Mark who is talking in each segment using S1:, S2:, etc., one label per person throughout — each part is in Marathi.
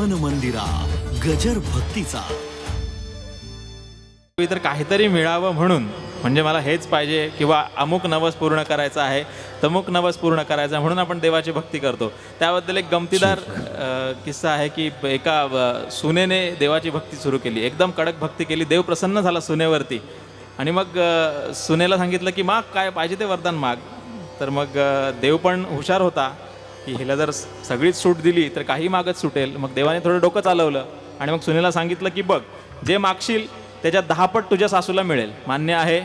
S1: मन मंदिरा गजर भक्तीचा.
S2: तर काहीतरी मिळावं म्हणून म्हणजे मला हेच पाहिजे किंवा अमुक नवस पूर्ण करायचं आहे तमुक नवस पूर्ण करायचा आहे म्हणून आपण देवाची भक्ती करतो. त्याबद्दल एक गमतीदार किस्सा आहे की एका सुनेने देवाची भक्ती सुरू केली. एकदम कडक भक्ती केली. देव प्रसन्न झाला सुनेवरती. आणि मग सुनेला सांगितलं की माग काय पाहिजे ते वरदान माग. तर मग देव पण हुशार होता. की हिला जर सगळीच सूट दिली तर काही मागच सुटेल. मग देवाने थोडं डोकं चालवलं आणि मग सुनेला सांगितलं की बघ जे मागशील त्याच्यात दहापट तुझ्या सासूला मिळेल. मान्य आहे.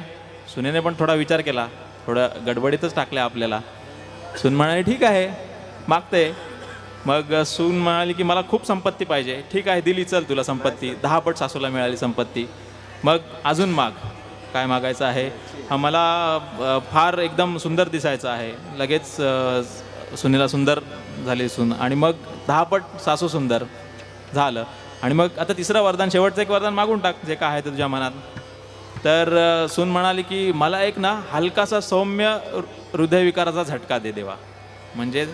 S2: सुनेने पण थोडा विचार केला. थोडं गडबडीतच टाकल्या आपल्याला. सून म्हणाली ठीक आहे. मागते. मग सून म्हणाली की मला खूप संपत्ती पाहिजे. ठीक आहे दिली चल तुला संपत्ती. दहापट सासूला मिळाली संपत्ती. मग अजून माग. काय मागायचं आहे? हा मला फार एकदम सुंदर दिसायचं आहे. लगेच सुनीला सुंदर झाली सून आणि मग दहापट सासू सुंदर झालं. आणि मग आता तिसरं वरदान शेवटचं एक वरदान मागून टाक जे काय आहे ते तुझ्या मनात. तर सून म्हणाली की मला एक ना हलकासा सौम्य हृदयविकाराचा झटका दे देवा. म्हणजे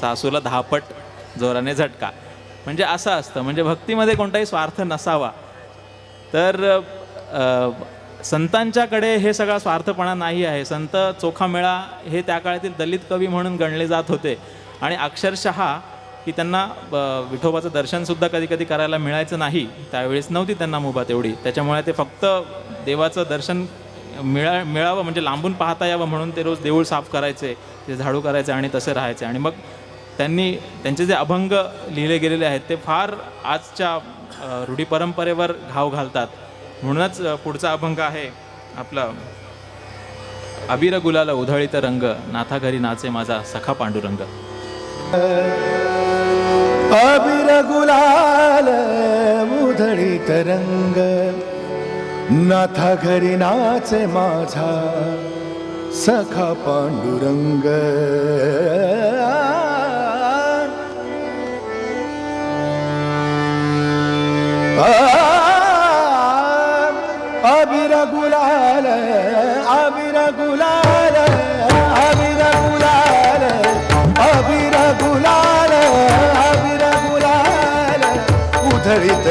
S2: सासूला दहापट जोराने झटका. म्हणजे असं असतं. म्हणजे भक्तीमध्ये कोणताही स्वार्थ नसावा. तर संतांच्याकडे हे सगळा स्वार्थपणा नाही आहे. संत चोखामेळा हे त्या काळातील दलित कवी म्हणून गणले जात होते. आणि अक्षरशः की त्यांना विठोबाचं दर्शनसुद्धा कधी कधी करायला मिळायचं नाही. त्यावेळेस नव्हती त्यांना मुभा तेवढी. त्याच्यामुळे ते फक्त देवाचं दर्शन मिळा मिळावं म्हणजे लांबून पाहता यावं म्हणून ते रोज देऊळ साफ करायचे ते झाडू करायचे आणि तसे राहायचे. आणि मग त्यांनी त्यांचे जे अभंग लिहिले गेलेले आहेत ते फार आजच्या रूढी परंपरेवर घाव घालतात. म्हणूनच पुढचा अभंग आहे आपला अबिर गुलाल उधळीत रंग नाथा घरी नाचे माझा सखा पांडुरंग.
S3: अबीर गुलाल उधळीत रंग नाथा घरी नाचे माझा सखा पांडुरंग.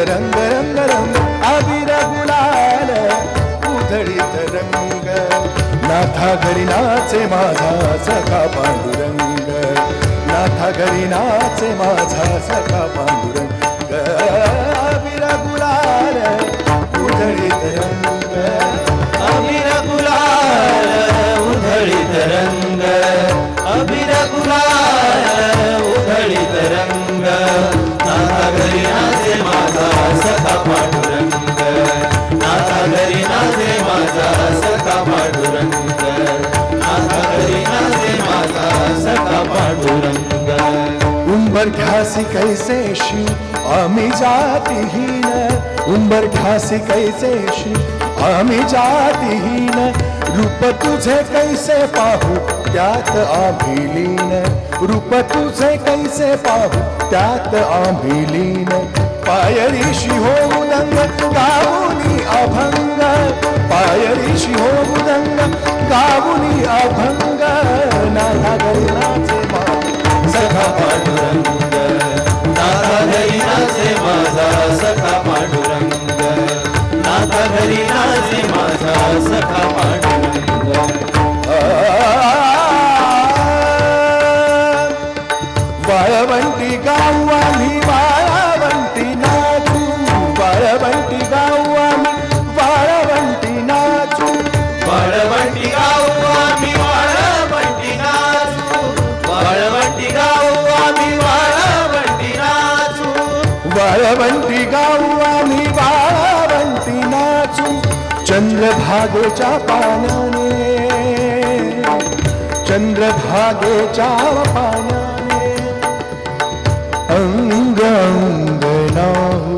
S3: रंग रंग रंग अबिर गुलाल उधळीत रंग नाथा घरी नाचे माझा सखा पांडुरंग. नाथा घरी नाचे माझा सखा पांडुरंग. अबिर गुलाल उधळीत रंग अबिर गुलाल घ्यासी कैसे शिव आम्ही जातीहीन उंबर घ्यासी कैसे शिव आम्ही जातीहीन रूप तुझे कैसे पाहू? त्यात आम्ही लीन। रूप तुझे कैसे पाहू? त्यात आम्ही लीन। पायरीशी हो उदंग गाऊनी अभंग। पायरीशी हो उदंग गाऊनी अभंग। माझा सखा पांडुरंग चंद्रभागेच्या पाण्याने चंद्रभागेच्या पाण्याने अंग अंग नाहू.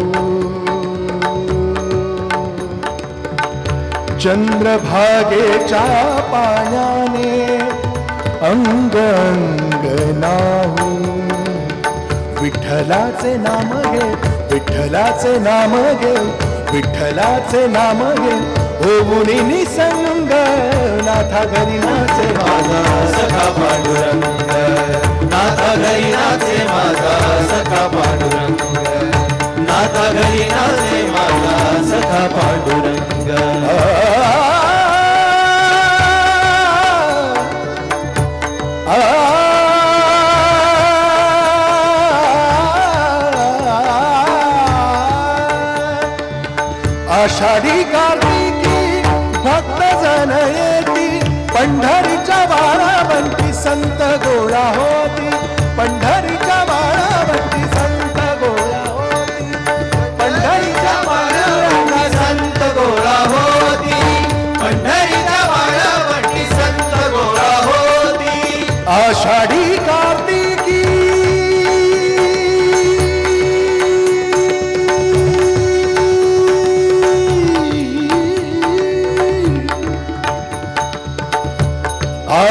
S3: चंद्रभागेच्या पाण्याने अंग अंग विठ्ठलाचे नाम घे विठ्ठलाचे नाम घे विठ्ठलाचे नाम घे होऊनी निसंग नाथा घरी नाचे माझा सखा पांडुरंग. नाथा घरी नाचे माझा सखा पांडुरंग. घरी नाचे माझा सखा पांडुरंग. पंढरीच्या वारावंती संत गोळा होती. पंढरीच्या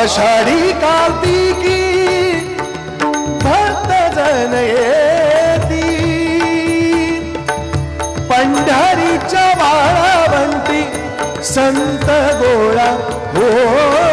S3: आषाढी कार्तिकी भक्त जन येती पंढरीच्या वाळावंती संत गोळा होती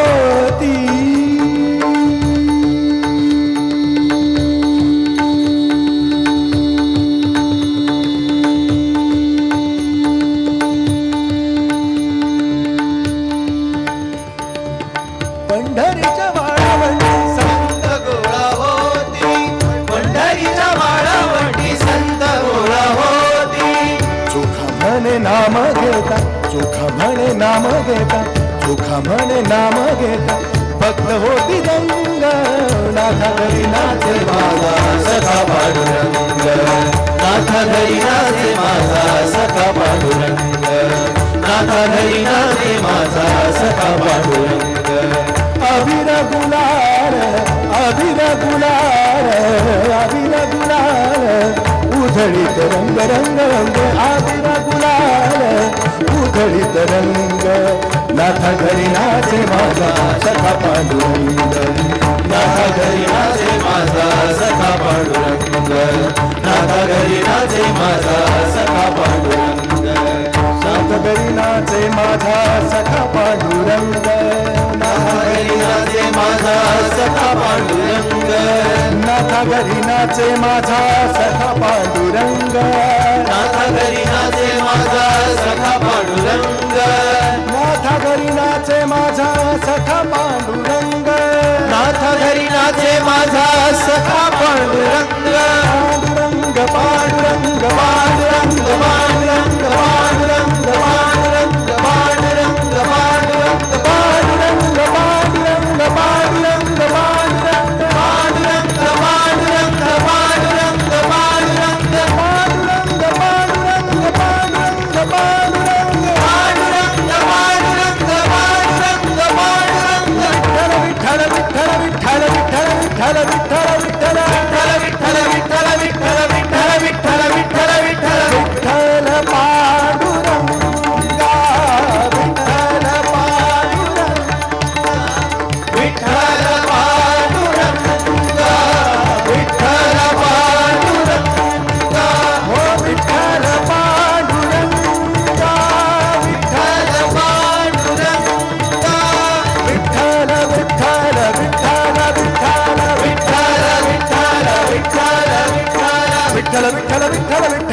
S3: म्हणे नाम घेता चोखा म्हणे नाम घेता चोखा म्हणे नाम घेता. भक्त होती दंग नाथा घरी नाचे माझा सखा पांडुरंग. नाथा घरी नाचे माझा सखा पांडुरंग. नाथा घरी नाचे माझा सखा पांडुरंग. अभिर गुलार अभिर गुलार अभिर गुलार उधळीत रंग रंग रंग अभिर गुलार उधळीत रंग. नाथा घरी नाचे माझा सखा पांडुरंग. नाथा घरी नाचे माझा सखा पांडुरंग. नाथा घरी नाचे माझा सखा पांडुरंग. नाथ घरी नाचे माझा सखा पांडुरंग. नाथा घरी नाचे माझा सखा पांडुरंग. नाथा घरी नाचे माझा सखा पांडुरंग. घरी नाचे माझा सखा पांडुरंग. नाथा घरी नाचे माझा सखा पांडुरंग. नाथा घरी नाचे माझा सखा Pandurang Pandurang.
S4: Calabi,
S3: calabi, calabi.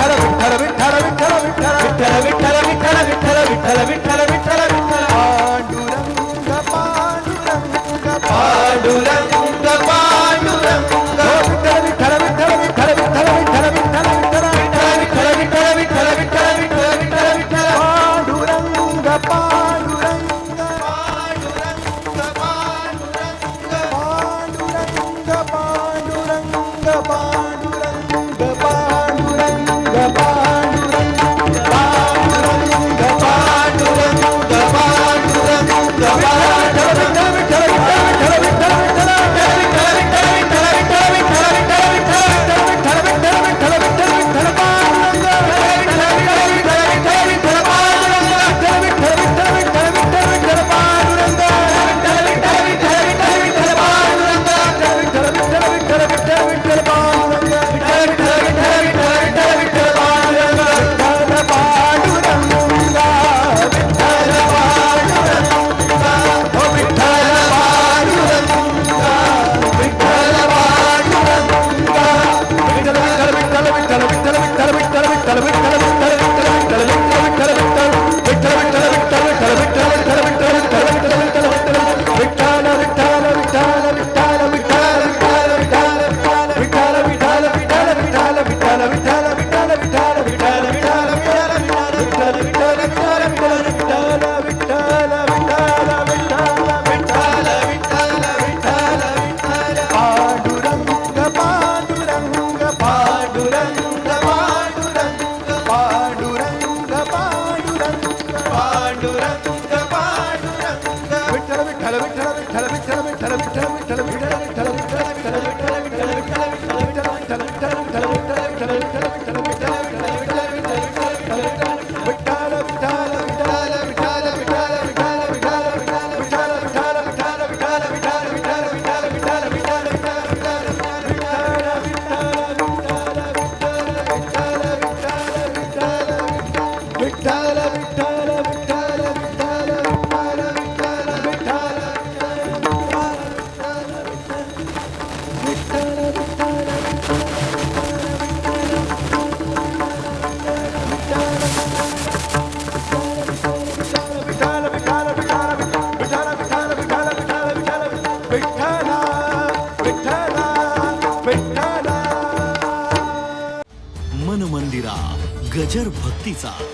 S3: 弟子。